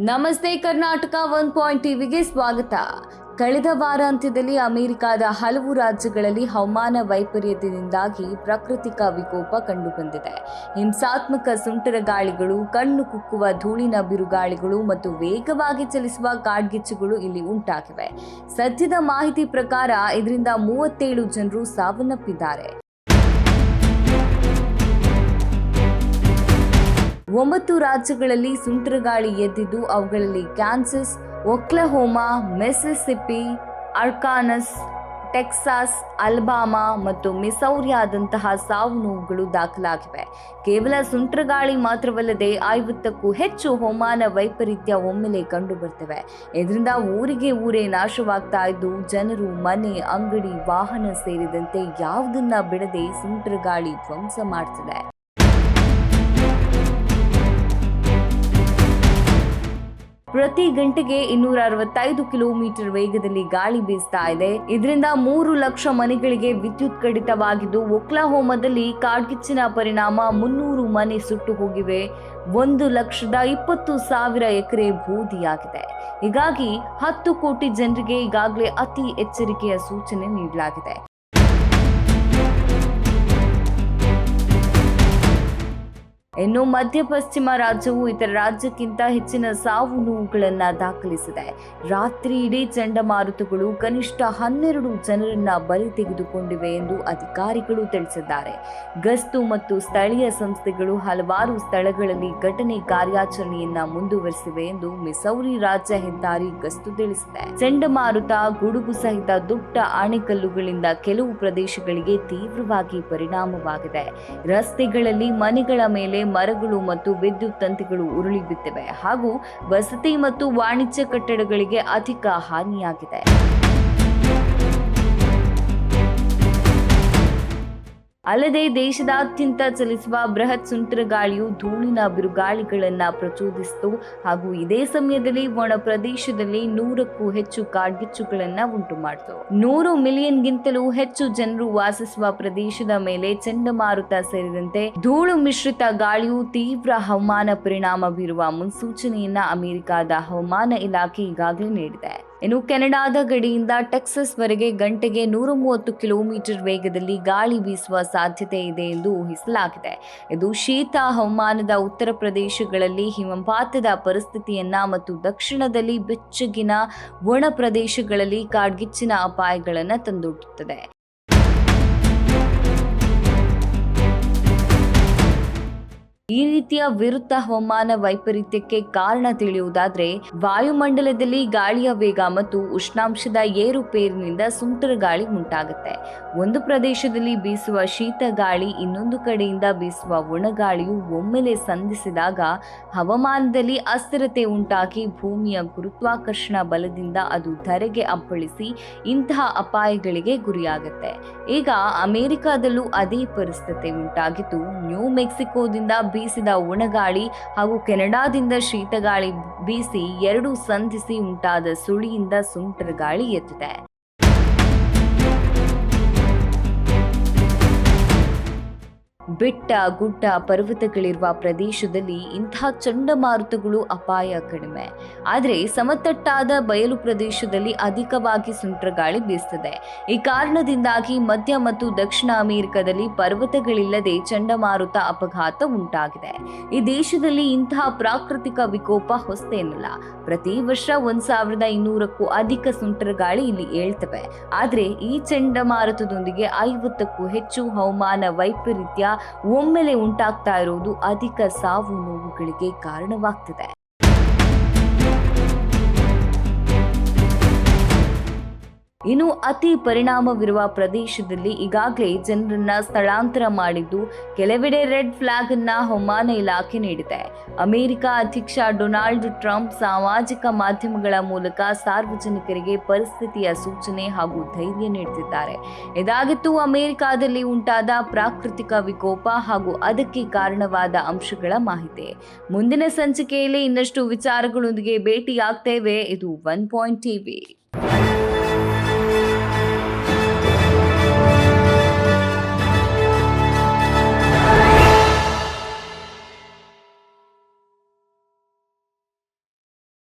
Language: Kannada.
ನಮಸ್ತೆ ಕರ್ನಾಟಕ ಒನ್ ಪಾಯಿಂಟ್ ಟಿವಿಗೆ ಸ್ವಾಗತ. ಕಳೆದ ವಾರಾಂತ್ಯದಲ್ಲಿ ಅಮೆರಿಕದ ಹಲವು ರಾಜ್ಯಗಳಲ್ಲಿ ಹವಾಮಾನ ವೈಪರೀತ್ಯದಿಂದಾಗಿ ಪ್ರಾಕೃತಿಕ ವಿಕೋಪ ಕಂಡುಬಂದಿದೆ. ಹಿಂಸಾತ್ಮಕ ಸುಂಟರ ಗಾಳಿಗಳು, ಕಣ್ಣು ಕುಕ್ಕುವ ಧೂಳಿನ ಬಿರುಗಾಳಿಗಳು ಮತ್ತು ವೇಗವಾಗಿ ಚಲಿಸುವ ಕಾಡ್ಗಿಚ್ಚುಗಳು ಇಲ್ಲಿ ಉಂಟಾಗಿವೆ. ಸದ್ಯದ ಮಾಹಿತಿ ಪ್ರಕಾರ ಇದರಿಂದ ಮೂವತ್ತೇಳು ಜನರು ಸಾವನ್ನಪ್ಪಿದ್ದಾರೆ. ಒಂಬತ್ತು ರಾಜ್ಯಗಳಲ್ಲಿ ಸುಂಟರಗಾಳಿ ಎದ್ದಿದ್ದು ಅವುಗಳಲ್ಲಿ ಕ್ಯಾನ್ಸಸ್, ಒಕ್ಲಹೋಮಾ ಮೆಸಿಸಿಪಿ ಅರ್ಕಾನಸ್, ಟೆಕ್ಸಾಸ್, ಅಲ್ಬಾಮಾ ಮತ್ತು ಮಿಸೌರಿಯಾದಂತಹ ಸಾವು ನೋವುಗಳು ದಾಖಲಾಗಿವೆ. ಕೇವಲ ಸುಂಟರಗಾಳಿ ಮಾತ್ರವಲ್ಲದೆ ಐವತ್ತಕ್ಕೂ ಹೆಚ್ಚು ಹವಾಮಾನ ವೈಪರೀತ್ಯ ಒಮ್ಮೆಲೆ ಕಂಡು ಬರ್ತವೆ ಇದರಿಂದ ಊರಿಗೆ ಊರೇ ನಾಶವಾಗ್ತಾ ಇದ್ದು ಜನರು ಮನೆ, ಅಂಗಡಿ, ವಾಹನ ಸೇರಿದಂತೆ ಯಾವುದನ್ನ ಬಿಡದೆ ಸುಂಟರಗಾಳಿ ಧ್ವಂಸ ಮಾಡ್ತಿದೆ ಪ್ರತಿ ಗಂಟೆಗೆ ಇನ್ನೂರ ಅರವತ್ತೈದು ಕಿಲೋಮೀಟರ್ ವೇಗದಲ್ಲಿ ಗಾಳಿ ಬೀಸ್ತಾ ಇದೆ. ಇದರಿಂದ ಮೂರು ಲಕ್ಷ ಮನೆಗಳಿಗೆ ವಿದ್ಯುತ್ ಕಡಿತವಾಗಿದ್ದು, ಒಕ್ಲಹೋಮದಲ್ಲಿ ಕಾಡ್ಗಿಚ್ಚಿನ ಪರಿಣಾಮ ಮುನ್ನೂರು ಮನೆ ಸುಟ್ಟು ಹೋಗಿವೆ. ಒಂದು ಲಕ್ಷದ ಇಪ್ಪತ್ತು ಸಾವಿರ ಎಕರೆ ಬೂದಿಯಾಗಿದೆ. ಹೀಗಾಗಿ ಹತ್ತು ಕೋಟಿ ಜನರಿಗೆ ಈಗಾಗಲೇ ಅತಿ ಎಚ್ಚರಿಕೆಯ ಸೂಚನೆ ನೀಡಲಾಗಿದೆ. ಇನ್ನು ಮಧ್ಯ ಪಶ್ಚಿಮ ರಾಜ್ಯವು ಇತರ ರಾಜ್ಯಕ್ಕಿಂತ ಹೆಚ್ಚಿನ ಸಾವು ನೋವುಗಳನ್ನು ದಾಖಲಿಸಿದೆ. ರಾತ್ರಿ ಇಡೀ ಚಂಡಮಾರುತಗಳು ಕನಿಷ್ಠ ಹನ್ನೆರಡು ಜನರನ್ನ ಬಲಿ ತೆಗೆದುಕೊಂಡಿವೆ ಎಂದು ಅಧಿಕಾರಿಗಳು ತಿಳಿಸಿದ್ದಾರೆ. ಗಸ್ತು ಮತ್ತು ಸ್ಥಳೀಯ ಸಂಸ್ಥೆಗಳು ಹಲವಾರು ಸ್ಥಳಗಳಲ್ಲಿ ಘಟನೆ ಕಾರ್ಯಾಚರಣೆಯನ್ನ ಮುಂದುವರೆಸಿವೆ ಎಂದು ಮಿಸೌರಿ ರಾಜ್ಯ ಹೆದ್ದಾರಿ ಗಸ್ತು ತಿಳಿಸಿದೆ. ಚಂಡಮಾರುತ, ಗುಡುಗು ಸಹಿತ ದೊಡ್ಡ ಆಣೆಕಲ್ಲುಗಳಿಂದ ಕೆಲವು ಪ್ರದೇಶಗಳಿಗೆ ತೀವ್ರವಾಗಿ ಪರಿಣಾಮವಾಗಿದೆ. ರಸ್ತೆಗಳಲ್ಲಿ ಮನೆಗಳ ಮೇಲೆ ಮರಗಳು ಮತ್ತು ವಿದ್ಯುತ್ ತಂತಿಗಳು ಉರುಳಿ ಹಾಗೂ ವಸತಿ ಮತ್ತು ವಾಣಿಜ್ಯ ಕಟ್ಟಡಗಳಿಗೆ ಅಧಿಕ ಹಾನಿಯಾಗಿದೆ. ಅಲ್ಲದೆ ದೇಶದಾದ್ಯಂತ ಚಲಿಸುವ ಬೃಹತ್ ಸುಂಟರ ಗಾಳಿಯು ಧೂಳಿನ ಬಿರುಗಾಳಿಗಳನ್ನು ಪ್ರಚೋದಿಸಿತು. ಹಾಗೂ ಇದೇ ಸಮಯದಲ್ಲಿ ಒಣ ಪ್ರದೇಶದಲ್ಲಿ ನೂರಕ್ಕೂ ಹೆಚ್ಚು ಕಾಡ್ಗಿಚ್ಚುಗಳನ್ನು ಉಂಟು ಮಾಡಿತು ನೂರು ಮಿಲಿಯನ್ಗಿಂತಲೂ ಹೆಚ್ಚು ಜನರು ವಾಸಿಸುವ ಪ್ರದೇಶದ ಮೇಲೆ ಚಂಡಮಾರುತ ಸೇರಿದಂತೆ ಧೂಳು ಮಿಶ್ರಿತ ಗಾಳಿಯು ತೀವ್ರ ಹವಾಮಾನ ಪರಿಣಾಮ ಬೀರುವ ಮುನ್ಸೂಚನೆಯನ್ನ ಅಮೆರಿಕದ ಹವಾಮಾನ ಇಲಾಖೆ ಈಗಾಗಲೇ ನೀಡಿದೆ. ಇನ್ನು ಕೆನಡಾದ ಗಡಿಯಿಂದ ಟೆಕ್ಸಸ್ ವರೆಗೆ ಗಂಟೆಗೆ ನೂರ ಮೂವತ್ತು ಕಿಲೋಮೀಟರ್ ವೇಗದಲ್ಲಿ ಗಾಳಿ ಬೀಸುವ ಸಾಧ್ಯತೆ ಇದೆ ಎಂದು ಊಹಿಸಲಾಗಿದೆ. ಇದು ಶೀತ, ಹವಾಮಾನದ ಉತ್ತರ ಪ್ರದೇಶಗಳಲ್ಲಿ ಹಿಮಪಾತದ ಪರಿಸ್ಥಿತಿಯನ್ನ ಮತ್ತು ದಕ್ಷಿಣದಲ್ಲಿ ಬೆಚ್ಚಗಿನ ಒಣ ಪ್ರದೇಶಗಳಲ್ಲಿ ಕಾಡ್ಗಿಚ್ಚಿನ ಅಪಾಯಗಳನ್ನು ತಂದೊಡ್ಡುತ್ತದೆ ಈ ರೀತಿಯ ವಿರುದ್ಧ ಹವಾಮಾನ ವೈಪರೀತ್ಯಕ್ಕೆ ಕಾರಣ ತಿಳಿಯುವುದಾದ್ರೆ, ವಾಯುಮಂಡಲದಲ್ಲಿ ಗಾಳಿಯ ವೇಗ ಮತ್ತು ಉಷ್ಣಾಂಶದ ಏರುಪೇರಿನಿಂದ ಸುಂಟರ ಗಾಳಿ ಉಂಟಾಗುತ್ತೆ. ಒಂದು ಪ್ರದೇಶದಲ್ಲಿ ಬೀಸುವ ಶೀತ ಗಾಳಿ, ಇನ್ನೊಂದು ಕಡೆಯಿಂದ ಬೀಸುವ ಒಣಗಾಳಿಯು ಒಮ್ಮೆಲೆ ಸಂಧಿಸಿದಾಗ ಹವಾಮಾನದಲ್ಲಿ ಅಸ್ಥಿರತೆ ಉಂಟಾಗಿ ಭೂಮಿಯ ಗುರುತ್ವಾಕರ್ಷಣ ಬಲದಿಂದ ಅದು ಧರೆಗೆ ಅಪ್ಪಳಿಸಿ ಇಂತಹ ಅಪಾಯಗಳಿಗೆ ಗುರಿಯಾಗುತ್ತೆ. ಈಗ ಅಮೆರಿಕಾದಲ್ಲೂ ಅದೇ ಪರಿಸ್ಥಿತಿ ಉಂಟಾಗಿದ್ದು, ನ್ಯೂ ಮೆಕ್ಸಿಕೋದಿಂದ ಬೀಸಿದ ಒಣಗಾಳಿ ಹಾಗೂ ಕೆನಡಾದಿಂದ ಶೀತಗಾಳಿ ಬೀಸಿ ಎರಡೂ ಸಂಧಿಸಿ ಉಂಟಾದ ಸುಳಿಯಿಂದ ಸುಂಟರ ಗಾಳಿ ಎದ್ದಿದೆ ಬೆಟ್ಟ, ಗುಡ್ಡ, ಪರ್ವತಗಳಿರುವ ಪ್ರದೇಶದಲ್ಲಿ ಇಂತಹ ಚಂಡಮಾರುತಗಳು ಅಪಾಯ ಕಡಿಮೆ. ಆದರೆ ಸಮತಟ್ಟಾದ ಬಯಲು ಪ್ರದೇಶದಲ್ಲಿ ಅಧಿಕವಾಗಿ ಸುಂಟ್ರಗಾಳಿ ಬೀಸುತ್ತದೆ. ಈ ಕಾರಣದಿಂದಾಗಿ ಮಧ್ಯ ಮತ್ತು ದಕ್ಷಿಣ ಅಮೆರಿಕದಲ್ಲಿ ಪರ್ವತಗಳಿಲ್ಲದೆ ಚಂಡಮಾರುತ ಅಪಘಾತ ಉಂಟಾಗಿದೆ. ಈ ದೇಶದಲ್ಲಿ ಇಂತಹ ಪ್ರಾಕೃತಿಕ ವಿಕೋಪ ಹೊಸತೇನಲ್ಲ. ಪ್ರತಿ ವರ್ಷ ಒಂದ್ ಸಾವಿರದ ಇನ್ನೂರಕ್ಕೂ ಅಧಿಕ ಸುಂಟರಗಾಳಿ ಇಲ್ಲಿ ಏಳ್ತವೆ. ಆದರೆ ಈ ಚಂಡಮಾರುತದೊಂದಿಗೆ ಐವತ್ತಕ್ಕೂ ಹೆಚ್ಚು ಹವಾಮಾನ ವೈಪರೀತ್ಯ ಒಮ್ಮೆಲೆ ಉಂಟಾಗ್ತಾ ಇರುವುದು ಅಧಿಕ ಸಾವು ನೋವುಗಳಿಗೆ ಕಾರಣವಾಗ್ತಿದೆ. ಇನ್ನು ಅತಿ ಪರಿಣಾಮವಿರುವ ಪ್ರದೇಶದಲ್ಲಿ ಈಗಾಗಲೇ ಜನರನ್ನ ಸ್ಥಳಾಂತರ ಮಾಡಿದ್ದು ಕೆಲವೆಡೆ ರೆಡ್ ಫ್ಲಾಗ್ ಅನ್ನ ಹವಾಮಾನ ಇಲಾಖೆ ನೀಡಿದೆ. ಅಮೆರಿಕ ಅಧ್ಯಕ್ಷ ಡೊನಾಲ್ಡ್ ಟ್ರಂಪ್ ಸಾಮಾಜಿಕ ಮಾಧ್ಯಮಗಳ ಮೂಲಕ ಸಾರ್ವಜನಿಕರಿಗೆ ಪರಿಸ್ಥಿತಿಯ ಸೂಚನೆ ಹಾಗೂ ಧೈರ್ಯ ನೀಡುತ್ತಿದ್ದಾರೆ. ಇದಾಗಿತ್ತು, ಅಮೆರಿಕದಲ್ಲಿ ಉಂಟಾದ ಪ್ರಾಕೃತಿಕ ವಿಕೋಪ ಹಾಗೂ ಅದಕ್ಕೆ ಕಾರಣವಾದ ಅಂಶಗಳ ಮಾಹಿತಿ. ಮುಂದಿನ ಸಂಚಿಕೆಯಲ್ಲಿ ಇನ್ನಷ್ಟು ವಿಚಾರಗಳೊಂದಿಗೆ ಭೇಟಿಯಾಗ್ತೇವೆ. ಇದು ಒನ್ ಪಾಯಿಂಟ್ ಟಿವಿ.